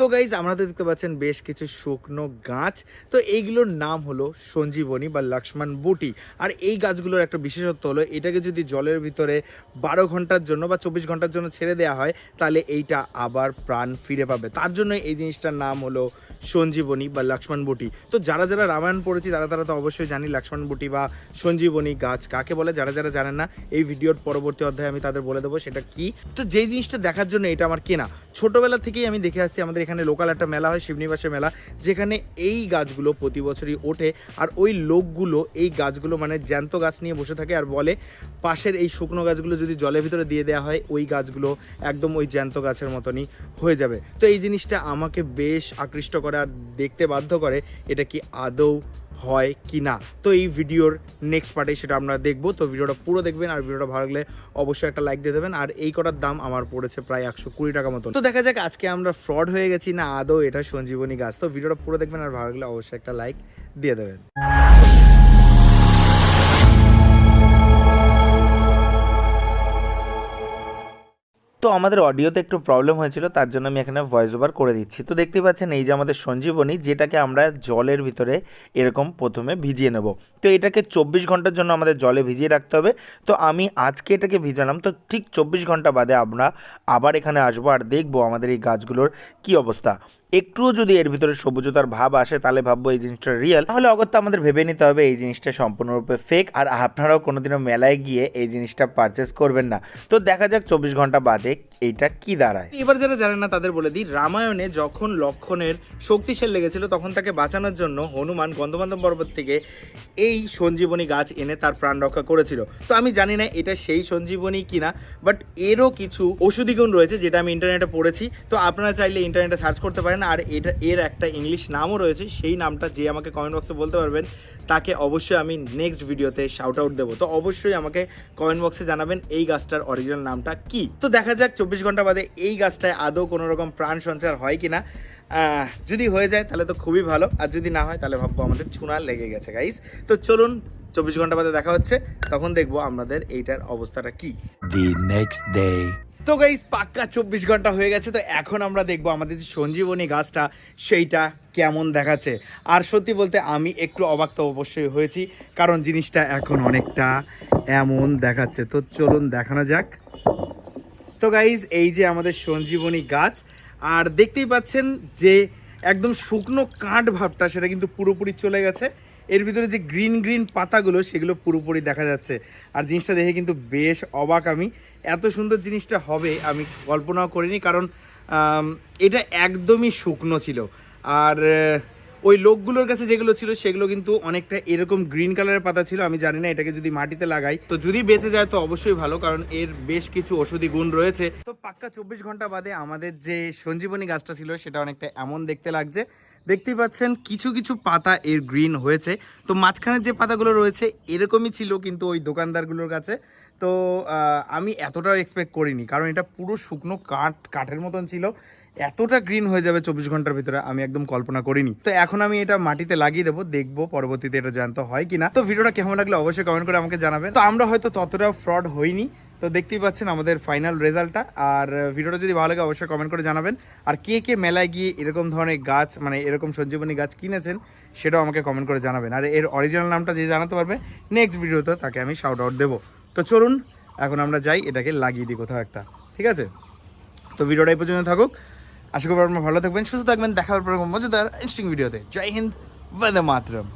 তো গাইজ আমরা তো দেখতে পাচ্ছেন বেশ কিছু শুকনো গাছ। তো এইগুলোর নাম হলো সঞ্জীবনী বা লক্ষ্মণ বুটি। আর এই গাছগুলোর একটা বিশেষত্ব হলো, এটাকে যদি জলের ভিতরে বারো ঘণ্টার জন্য বা চব্বিশ ঘণ্টার জন্য ছেড়ে দেওয়া হয়, তাহলে এইটা আবার প্রাণ ফিরে পাবে। তার জন্য এই জিনিসটার নাম হলো সঞ্জীবনী বা লক্ষ্মণ বুটি। তো যারা যারা রামায়ণ পড়েছি, তারা তারা তো অবশ্যই জানি লক্ষ্মণ বুটি বা সঞ্জীবনী গাছ কাকে বলে। যারা যারা জানেন না, এই ভিডিওর পরবর্তী অধ্যায়ে আমি তাদের বলে দেবো সেটা কি। তো যেই জিনিসটা দেখার জন্য এটা আমার কেনা। ছোটবেলা থেকেই আমি দেখে আসছি, আমাদের এখানে লোকাল একটা মেলা হয় শিবনিবাসের মেলা, যেখানে এই গাছগুলো প্রতি বছরই ওঠে আর ওই লোকগুলো এই গাছগুলো মানে জ্যান্ত গাছ নিয়ে বসে থাকে আর বলে, পাশের এই শুকনো গাছগুলো যদি জলের ভিতরে দিয়ে দেওয়া হয়, ওই গাছগুলো একদম ওই জ্যান্ত গাছের মতনই হয়ে যাবে। তো এই জিনিসটা আমাকে বেশ আকৃষ্ট করে আর দেখতে বাধ্য করে, এটা কি আদৌ হয় কি না। তো এই ভিডিওর নেক্সট পার্টে সেটা আমরা দেখব। তো ভিডিওটা পুরো দেখবেন আর ভিডিওটা ভালো লাগলে অবশ্যই একটা লাইক দিয়ে দেবেন। আর এই কটার দাম আমার পড়েছে প্রায় একশো কুড়ি টাকা মতো তো দেখা যাক আজকে আমরা ফ্রড হয়ে গেছি না আদৌ এটা সঞ্জীবনী গাছ। তো ভিডিওটা পুরো দেখবেন আর ভালো লাগলে অবশ্যই একটা লাইক দিয়ে দেবেন। তো আমাদের অডিওতে একটু প্রবলেম হয়েছিল, তার জন্য আমি এখানে ভয়েস ওভার করে দিচ্ছি। তো দেখতে পাচ্ছেন, এই যে আমাদের সঞ্জীবনী, যেটাকে আমরা জলের ভিতরে এরকম প্রথমে ভিজিয়ে নেব। তো এটাকে চব্বিশ ঘণ্টার জন্য আমাদের জলে ভিজিয়ে রাখতে হবে। তো আমি আজকে এটাকে ভিজালাম, তো ঠিক চব্বিশ ঘণ্টা বাদে আমরা আবার এখানে আসব আর দেখব আমাদের এই গাছগুলোর কী অবস্থা। একটুও যদি এর ভিতরে সবুজতার ভাব আসে, তাহলে ভাববো এই জিনিসটা রিয়েল তাহলে অগত্যা আমাদের ভেবে নিতে হবে এই জিনিসটা সম্পূর্ণরূপে ফেক আর আপনারাও কোনোদিনও মেলায় গিয়ে এই জিনিসটা পারচেস করবেন না। তো দেখা যাক চব্বিশ ঘণ্টা বাদে এইটা কি দাঁড়ায়। এবার যারা জানেন না, তাদের বলে দিই, রামায়ণে যখন লক্ষণের শক্তিশাল লেগেছিল, তখন তাকে বাঁচানোর জন্য হনুমান গন্ধবান্ধব পর্বত থেকে এই সঞ্জীবনী গাছ এনে তার প্রাণ রক্ষা করেছিল। তো আমি জানি না এটা সেই সঞ্জীবনী কিনা বাট এরও কিছু ওষুধি গুণ রয়েছে, যেটা আমি ইন্টারনেটে পড়েছি। তো আপনারা চাইলে ইন্টারনেটে সার্চ করতে পারেন। আর এটা এর একটা ইংলিশ নামও রয়েছে সেই নামটা যে আমাকে কমেন্ট বক্সে বলতে পারবেন তাকে অবশ্যই আমি নেক্সট ভিডিওতে শাউট আউট দেবো। তো অবশ্যই আমাকে কমেন্ট বক্সে জানাবেন এই গাছটার অরিজিনাল নামটা কি। তো দেখা যাক চব্বিশ ঘণ্টা বাদে এই গাছটায় আদৌ কোনো রকম প্রাণ সঞ্চার হয় কিনা। আহ, যদি হয়ে যায় তাহলে তো খুবই ভালো। আর যদি না হয় তাহলে ভাববো আমাদের চুনা লেগে গেছে গাইস তো চলুন চব্বিশ ঘণ্টা বাদে দেখা হচ্ছে তখন দেখব আমাদের এইটার অবস্থাটা কি। The next day. তো গাইস পাক্কা চব্বিশ ঘণ্টা হয়ে গেছে, তো এখন আমরা দেখব আমাদের যে সঞ্জীবনী গাছটা, সেইটা কেমন দেখাচ্ছে। আর সত্যি বলতে আমি একটু অবাক তো অবশ্যই হয়েছি, কারণ জিনিসটা এখন অনেকটা এমন দেখাচ্ছে। তো চলুন দেখানো যাক। তো গাইজ এই যে আমাদের সঞ্জীবনী গাছ, আর দেখতেই পাচ্ছেন যে একদম শুকনো কাঠ ভাবটা সেটা কিন্তু পুরোপুরি চলে গেছে। এর ভিতরে যে গ্রিন গ্রিন পাতাগুলো, সেগুলো পুরোপুরি দেখা যাচ্ছে। আর জিনিসটা দেখে কিন্তু বেশ অবাক আমি। এত সুন্দর জিনিসটা হবে, আমি কল্পনাও করিনি কারণ এটা একদমই শুকনো ছিল। আর ওই লোকগুলোর কাছে যেগুলো ছিল, সেগুলো কিন্তু অনেকটা এরকম গ্রিন কালারের পাতা ছিল। আমি জানি না, এটাকে যদি মাটিতে লাগাই। তো যদি বেঁচে যায়, তো অবশ্যই ভালো, কারণ এর বেশ কিছু ওষুধি গুণ রয়েছে। তো পাক্কা চব্বিশ ঘণ্টা বাদে আমাদের যে সঞ্জীবনী গাছটা ছিল, সেটা অনেকটা এমন দেখতে লাগছে। দেখতেই পাচ্ছেন, কিছু কিছু পাতা এর গ্রিন হয়েছে। তো মাঝখানের যে পাতাগুলো রয়েছে, এরকমই ছিল কিন্তু ওই দোকানদারগুলোর কাছে। তো আমি এতটাও এক্সপেক্ট করিনি। কারণ এটা পুরো শুকনো কাঠ, কাঠের মতন ছিল। এতটা গ্রিন হয়ে যাবে চব্বিশ ঘণ্টার ভিতরে, আমি একদম কল্পনা করিনি। তো এখন আমি এটা মাটিতে লাগিয়ে দেবো, দেখব পরবর্তীতে এটা জানতে হয় কিনা। তো ভিডিওটা কেমন লাগলে অবশ্যই কমেন্ট করে আমাকে জানাবেন। তো আমরা হয়তো ততটা ফ্রড হইনি। তো দেখতেই পাচ্ছেন আমাদের ফাইনাল রেজাল্টটা আর ভিডিওটা যদি ভালো লাগে অবশ্যই কমেন্ট করে জানাবেন। আর কে কে মেলায় গিয়ে এরকম ধরনের গাছ মানে এরকম সঞ্জীবনী গাছ কিনেছেন, সেটাও আমাকে কমেন্ট করে জানাবেন। আর এর অরিজিনাল নামটা যে জানাতে পারবে নেক্সট ভিডিওতে তাকে আমি শাউট আউট দেবো। তো চলুন, এখন আমরা যাই, এটাকে লাগিয়ে দিই কোথাও একটা, ঠিক আছে? তো ভিডিওটা এই পর্যন্ত থাকুক। আশা করি আপনারা ভালো থাকবেন, সুস্থ থাকবেন, দেখা হবে পরে মজাদার ইন্টারেস্টিং ভিডিওতে জয় হিন্দ, বন্দে মাতরম।